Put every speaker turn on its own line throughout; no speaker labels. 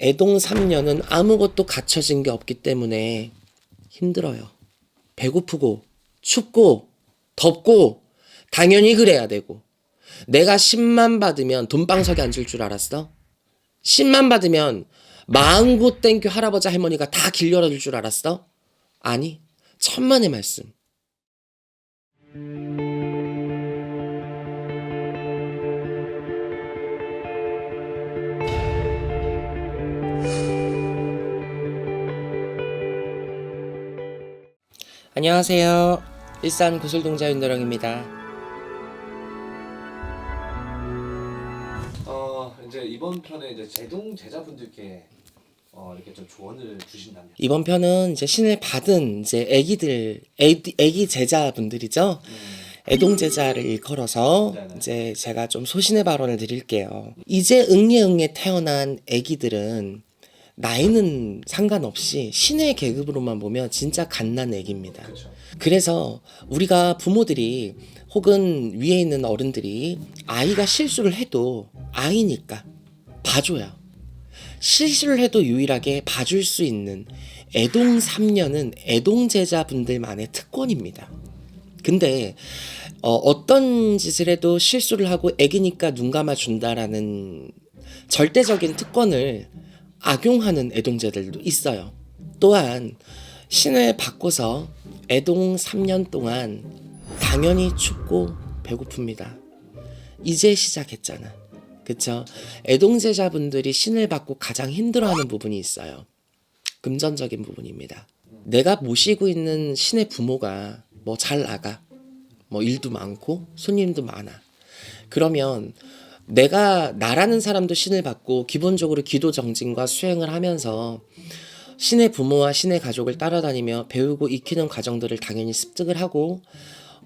애동 3년은 아무것도 갖춰진 게 없기 때문에 힘들어요. 배고프고 춥고 덥고 당연히 그래야 되고 내가 10만 받으면 돈방석에 앉을 줄 알았어? 10만 받으면 마음고 땡큐 할아버지 할머니가 다 길 열어줄 줄 알았어? 아니 천만의 말씀. 안녕하세요. 일산 구슬동자 윤도령입니다.
어 이제 이번 편에 이제 제동 제자분들께 어 이렇게 좀 조언을 주신다면
이번 편은 이제 신을 받은 이제 애기들, 애기, 애기 제자분들이죠. 애동 제자를 일컬어서
네네.
이제 제가 좀 소신의 발언을 드릴게요. 이제 응예응예 태어난 애기들은 나이는 상관없이 신의 계급으로만 보면 진짜 갓난 애기입니다. 그래서 우리가 부모들이 혹은 위에 있는 어른들이 아이가 실수를 해도 아이니까 봐줘요. 실수를 해도 유일하게 봐줄 수 있는 애동 3년은 애동 제자분들만의 특권입니다. 근데 어, 떤 짓을 해도 실수를 하고 애기니까 눈 감아 준다라는 절대적인 특권을 악용하는 애동제들도 있어요. 또한 신을 바꿔서 애동 3년 동안 당연히 춥고 배고픕니다. 이제 시작했잖아. 그쵸? 애동제자분들이 신을 받고 가장 힘들어하는 부분이 있어요. 금전적인 부분입니다. 내가 모시고 있는 신의 부모가 뭐 잘 나가. 뭐 일도 많고 손님도 많아. 그러면 내가 나라는 사람도 신을 받고 기본적으로 기도 정진과 수행을 하면서 신의 부모와 신의 가족을 따라다니며 배우고 익히는 과정들을 당연히 습득을 하고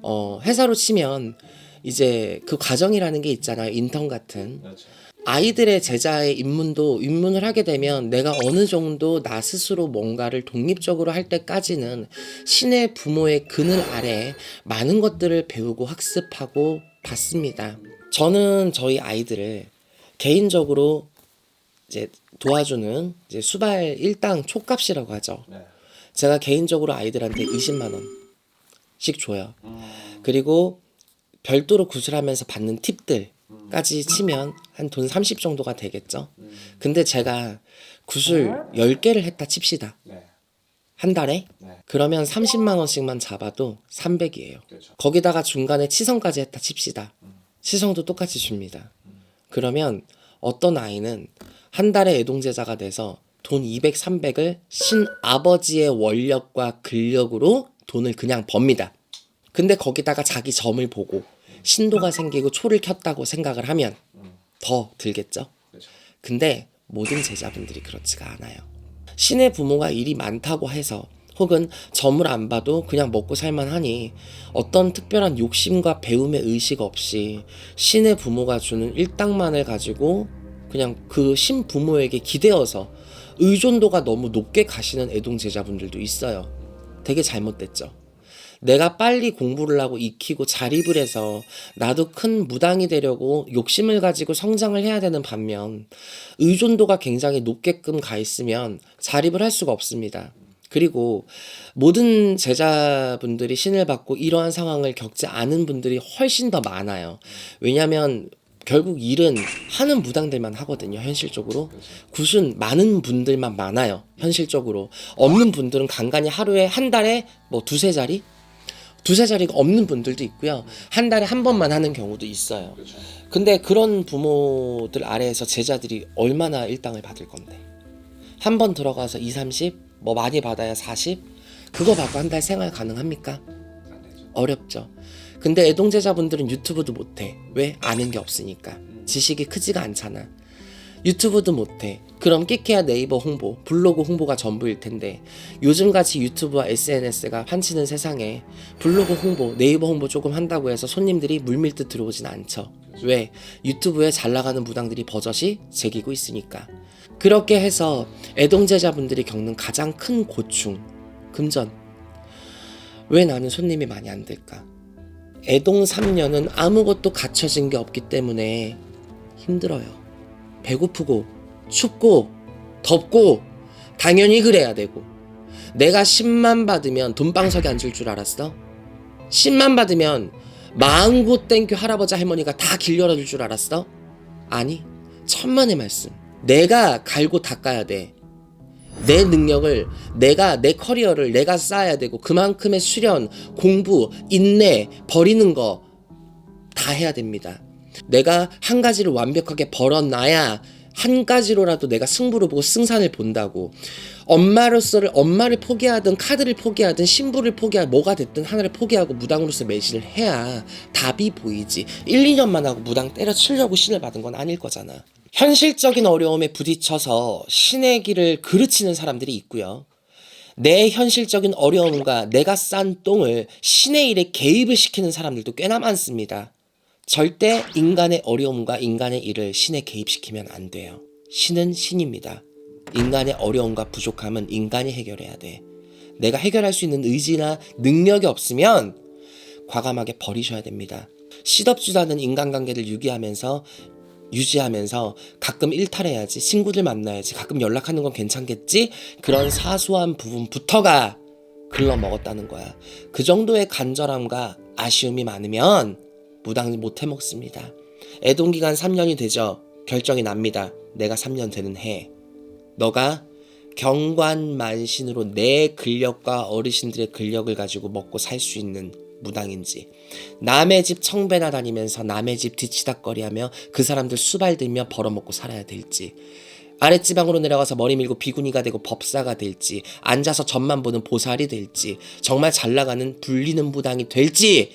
어 회사로 치면 이제 그 과정이라는 게 있잖아요 인턴 같은
그렇죠.
아이들의 제자의 입문도 입문을 하게 되면 내가 어느 정도 나 스스로 뭔가를 독립적으로 할 때까지는 신의 부모의 그늘 아래 많은 것들을 배우고 학습하고 봤습니다. 저는 저희 아이들을 개인적으로 이제 도와주는 이제 수발 일당 촉값이라고 하죠.
네.
제가 개인적으로 아이들한테 20만 원씩 줘요.
음,
그리고 별도로 구슬하면서 받는 팁들까지 치면 한 돈 30 정도가 되겠죠.
음,
근데 제가 구슬 10개를 했다 칩시다.
네.
한 달에?
네.
그러면 30만 원씩만 잡아도 300이에요.
그렇죠.
거기다가 중간에 치성까지 했다 칩시다. 치성도 똑같이 줍니다. 그러면 어떤 아이는 한 달에 애동제자가 돼서 돈 200, 300을 신 아버지의 원력과 근력으로 돈을 그냥 법니다. 근데 거기다가 자기 점을 보고 신도가 생기고 초를 켰다고 생각을 하면 더 들겠죠? 근데 모든 제자분들이 그렇지가 않아요. 신의 부모가 일이 많다고 해서 혹은 점을 안 봐도 그냥 먹고 살만하니 어떤 특별한 욕심과 배움의 의식 없이 신의 부모가 주는 일당만을 가지고 그냥 그 신 부모에게 기대어서 의존도가 너무 높게 가시는 애동 제자분들도 있어요. 되게 잘못됐죠. 내가 빨리 공부를 하고 익히고 자립을 해서 나도 큰 무당이 되려고 욕심을 가지고 성장을 해야 되는 반면 의존도가 굉장히 높게끔 가 있으면 자립을 할 수가 없습니다. 그리고 모든 제자분들이 신을 받고 이러한 상황을 겪지 않은 분들이 훨씬 더 많아요. 왜냐하면 결국 일은 하는 무당들만 하거든요, 현실적으로. 굿은 많은 분들만 많아요, 현실적으로. 없는 분들은 간간히 하루에 한 달에 뭐 두세 자리? 두세 자리가 없는 분들도 있고요. 한 달에 한 번만 하는 경우도 있어요. 근데 그런 부모들 아래에서 제자들이 얼마나 일당을 받을 건데. 한 번 들어가서 2, 30, 뭐 많이 받아야 40? 그거 받고 한 달 생활 가능합니까? 어렵죠. 근데 애동제자분들은 유튜브도 못해. 왜? 아는 게 없으니까. 지식이 크지가 않잖아. 유튜브도 못해. 그럼 끼케야 네이버 홍보, 블로그 홍보가 전부일 텐데 요즘같이 유튜브와 SNS가 판치는 세상에 블로그 홍보, 네이버 홍보 조금 한다고 해서 손님들이 물밀듯 들어오진 않죠. 왜? 유튜브에 잘 나가는 무당들이 버젓이 제기고 있으니까. 그렇게 해서 애동제자분들이 겪는 가장 큰 고충, 금전. 왜 나는 손님이 많이 안 될까? 애동 3년은 아무것도 갖춰진 게 없기 때문에 힘들어요. 배고프고 춥고 덥고 당연히 그래야 되고 내가 10만 받으면 돈방석에 앉을 줄 알았어? 10만 받으면 마음고 땡큐 할아버지 할머니가 다길 열어줄 줄 알았어? 아니 천만의 말씀 내가 갈고 닦아야 돼 내 능력을 내가 내 커리어를 내가 쌓아야 되고 그만큼의 수련 공부 인내 버리는 거 다 해야 됩니다. 내가 한 가지를 완벽하게 벌어놔야 한 가지로라도 내가 승부를 보고 승산을 본다고. 엄마로서를 엄마를 포기하든 카드를 포기하든 신부를 포기하든 뭐가 됐든 하나를 포기하고 무당으로서 매진을 해야 답이 보이지. 1, 2년만 하고 무당 때려치려고 신을 받은 건 아닐 거잖아 현실적인 어려움에 부딪혀서 신의 길을 그르치는 사람들이 있고요 내 현실적인 어려움과 내가 싼 똥을 신의 일에 개입을 시키는 사람들도 꽤나 많습니다. 절대 인간의 어려움과 인간의 일을 신에 개입시키면 안 돼요. 신은 신입니다. 인간의 어려움과 부족함은 인간이 해결해야 돼. 내가 해결할 수 있는 의지나 능력이 없으면 과감하게 버리셔야 됩니다. 시덥지도 않은 인간관계를 유지하면서 유지하면서 가끔 일탈해야지 친구들 만나야지 가끔 연락하는 건 괜찮겠지? 그런 사소한 부분부터가 글러 먹었다는 거야. 그 정도의 간절함과 아쉬움이 많으면 무당 못 해먹습니다. 애동기간 3년이 되죠. 결정이 납니다. 내가 3년 되는 해. 너가 경관만신으로 내 근력과 어르신들의 근력을 가지고 먹고 살 수 있는 무당인지 남의 집 청배나 다니면서 남의 집 뒤치다거리하며 그 사람들 수발 들며 벌어먹고 살아야 될지 아랫지방으로 내려가서 머리 밀고 비구니가 되고 법사가 될지 앉아서 전만 보는 보살이 될지 정말 잘 나가는 불리는 무당이 될지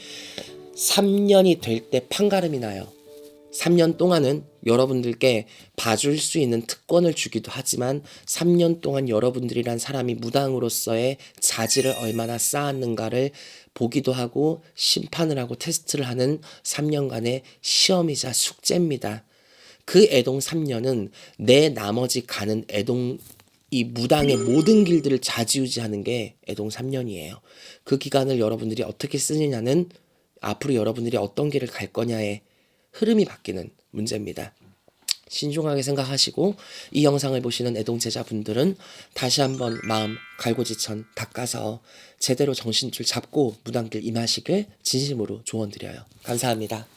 3년이 될 때 판가름이 나요. 3년 동안은 여러분들께 봐줄 수 있는 특권을 주기도 하지만 3년 동안 여러분들이란 사람이 무당으로서의 자질을 얼마나 쌓았는가를 보기도 하고 심판을 하고 테스트를 하는 3년간의 시험이자 숙제입니다. 그 애동 3년은 내 나머지 가는 애동 이 무당의 모든 길들을 좌지우지하는 게 애동 3년이에요. 그 기간을 여러분들이 어떻게 쓰느냐는 앞으로 여러분들이 어떤 길을 갈 거냐에 흐름이 바뀌는 문제입니다. 신중하게 생각하시고 이 영상을 보시는 애동제자분들은 다시 한번 마음 갈고지천 닦아서 제대로 정신줄 잡고 무당길 임하시길 진심으로 조언드려요. 감사합니다.